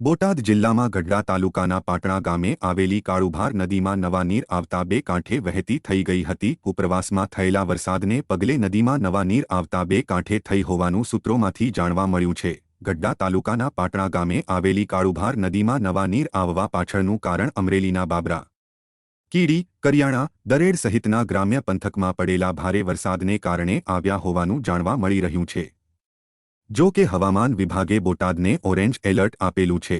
બોટાદ જિલ્લામાં ગઢડા તાલુકાના પાટણા ગામે આવેલી કાળુભાર નદીમાં નવા નીર આવતા બે કાંઠે વહેતી થઈ ગઈ હતી. ઉપરવાસમાં થયેલા વરસાદને પગલે નદીમાં નવા નીર આવતા બે કાંઠે થઈ હોવાનું સૂત્રોમાંથી જાણવા મળ્યું છે. ગઢડા તાલુકાના પાટણા ગામે આવેલી કાળુભાર નદીમાં નવા નીર આવવા પાછળનું કારણ અમરેલીના બાબરા, કીડી, કરિયાણા, દરેડ સહિતના ગ્રામ્ય પંથકમાં પડેલા ભારે વરસાદને કારણે આવ્યા હોવાનું જાણવા મળી રહ્યું છે. જો કે હવામાન વિભાગે બોટાદને ઓરેન્જ એલર્ટ આપેલું છે.